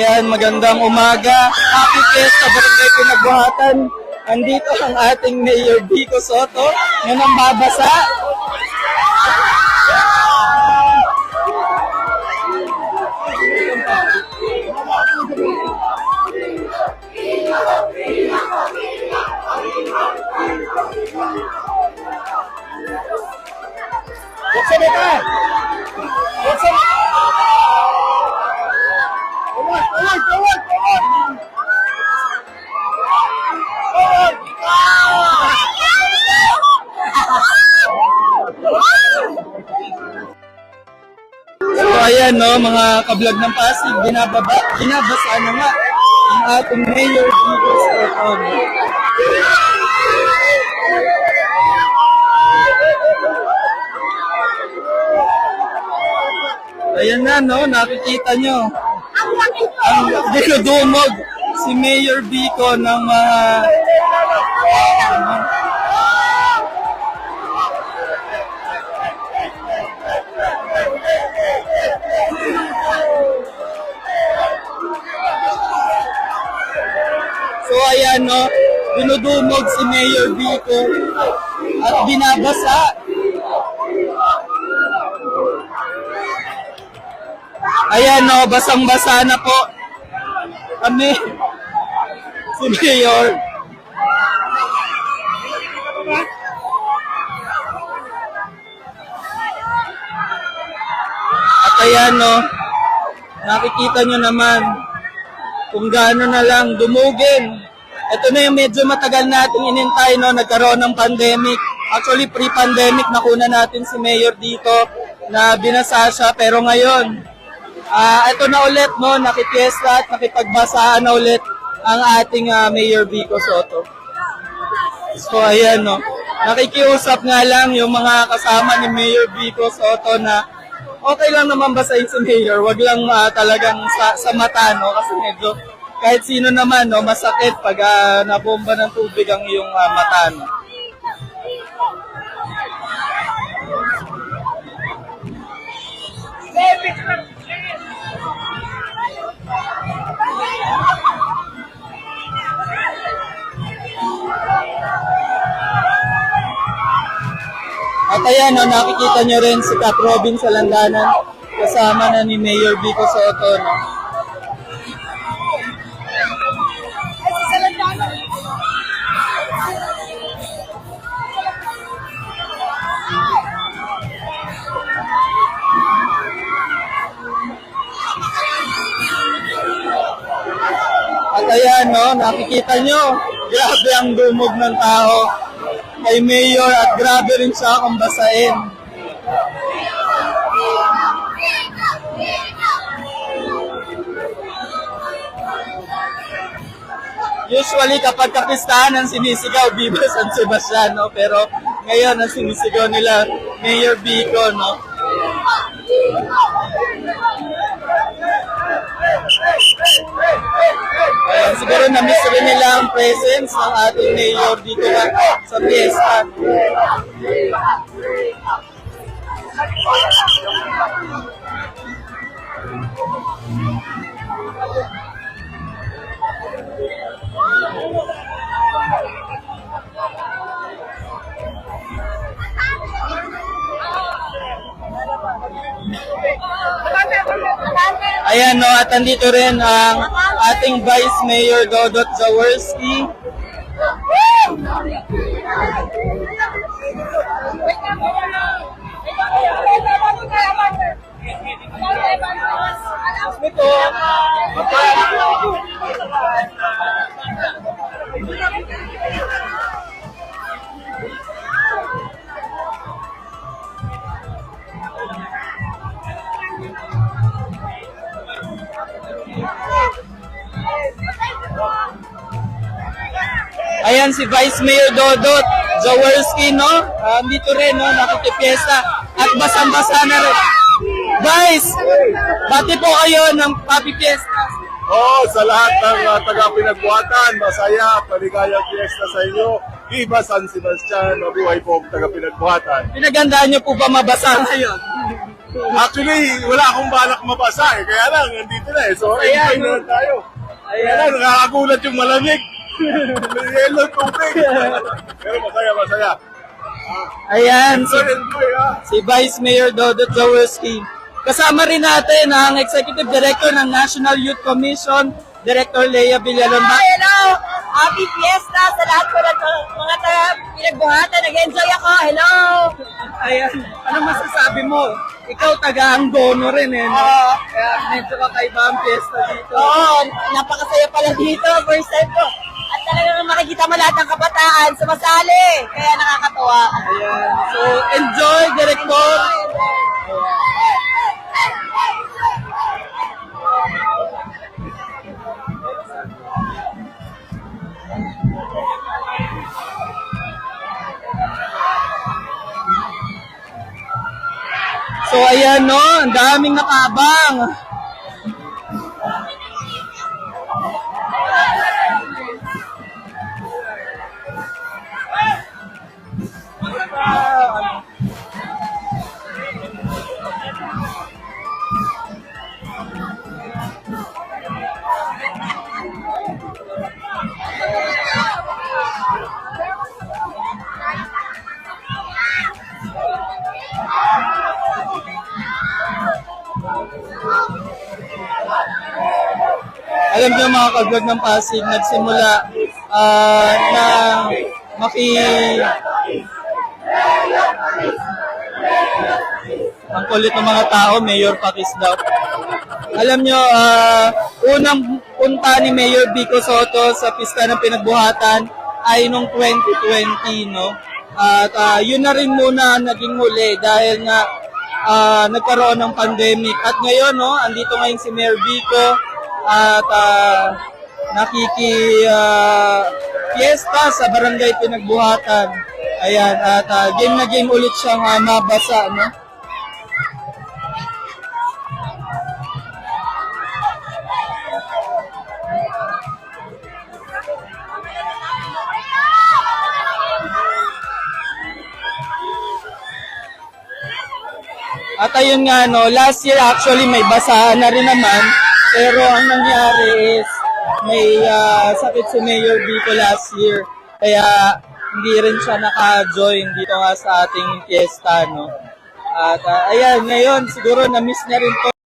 Ayan, magandang umaga. Happy Fiesta Barangay Pinagbuhatan. Andito ang ating Mayor Vico Soto na nambabasa. Ayan no, mga kablog ng Pasig, binababa, binabasa na nga ang ating Mayor Vico Soto. Ayan na no, nakikita nyo. Ang dinudumog si Mayor Vico ng mga So ayan no, dinudumog si Mayor Vico at binabasa. Ayan no, basang-basa na po. Kami, si Mayor. At ayan no, nakikita nyo naman kung gaano na lang dumugin. Ito na yung medyo matagal nating inintay, no? Nagkaroon ng pandemic. Actually, pre-pandemic, nakuna natin si Mayor dito na binasa siya. Pero ngayon, ah ito na ulit, no? Nakipiesta at nakipagbasaan na ulit ang ating ah, Mayor Vico Soto. So, ayan, no? Nakikiusap nga lang yung mga kasama ni Mayor Vico Soto na okay lang naman basahin si Mayor, wag lang ah, talagang sa, sa mata, no? Kasi medyo kahit sino naman, no, masakit pag ah, nabomba ng tubig ang iyong ah, mata, no? At ayan, no, nakikita nyo rin si Cap Robin sa landanan kasama na ni Mayor Vico Soto, no? Ayan, no, nakikita nyo, grabe ang dumog ng tao kay Mayor at grabe rin siya kung basain. Usually kapag kapistahan ang sinisigaw, Viva San Sebastian, no? Pero ngayon ang sinisigaw nila, Mayor Vico, no? Ayan, siguro na-miss rin nila ang presence ng ating mayor dito na sa fiesta. Ayan, no, at andito rin ang ating Vice Mayor Dodot Zaworski. Ayan si Vice Mayor Dodot Zaworski, no? Um, dito rin, no? Nakikipiesta. At basang-basa na rin. Guys, bati po kayo ng Happy Fiesta. Oo, sa lahat ng uh, taga-pinagbuhatan, masaya at maligayang fiesta sa inyo. Viva San Sebastian, mabuhay po ang taga-pinagbuhatan. Pinagandaan niyo po ba mabasa ngayon? Actually, wala akong balak mabasa eh. Kaya lang, nandito na eh. So, Ayan. enjoy na lang tayo. Kaya lang, nakakagulat yung malamig. Yellow tubig. Pero masaya, masaya. Ayan, si, Enjoy, enjoy ha. si Vice Mayor Dodot Jaworski. Kasama rin natin ang Executive Director ng National Youth Commission, Director Lea Villalon. Hi, hello! Happy Fiesta sa lahat ko ng mga taga pinagbuhatan. Nag-enjoy ako. Hello! Ayan, ano masasabi mo? Ikaw taga Angono rin eh. No? Oo. Kaya medyo kakaiba ang fiesta dito. Oo, napakasaya pala dito. First time ko. Talagang makikita mo lahat ng kabataan sumasali. Kaya nakakatuwa. Ayan. So, enjoy, Director. So, ayan no, ang daming nakabang. Alam niyo mga ka-vlog ng Pasig, nagsimula ah, na maki... Ang kulit ng mga tao, Mayor Pakis daw. Alam niyo, ah, unang punta ni Mayor Vico Soto sa pista ng pinagbuhatan ay nung 2020, no? At ah, yun na rin muna naging huli dahil nga ah, nagkaroon ng pandemic. At ngayon, no, andito ngayon si Mayor Vico at ah, nakiki ah, fiesta sa barangay pinagbuhatan. Ayan, at ah, game na game ulit siyang ah, mabasa, no? At ayun nga, no, last year actually may basahan na rin naman. Pero ang nangyari is may ah, sakit si Mayor dito last year. Kaya hindi rin siya naka-join dito nga sa ating fiesta, no. At ah, ayan, ngayon siguro na-miss niya rin to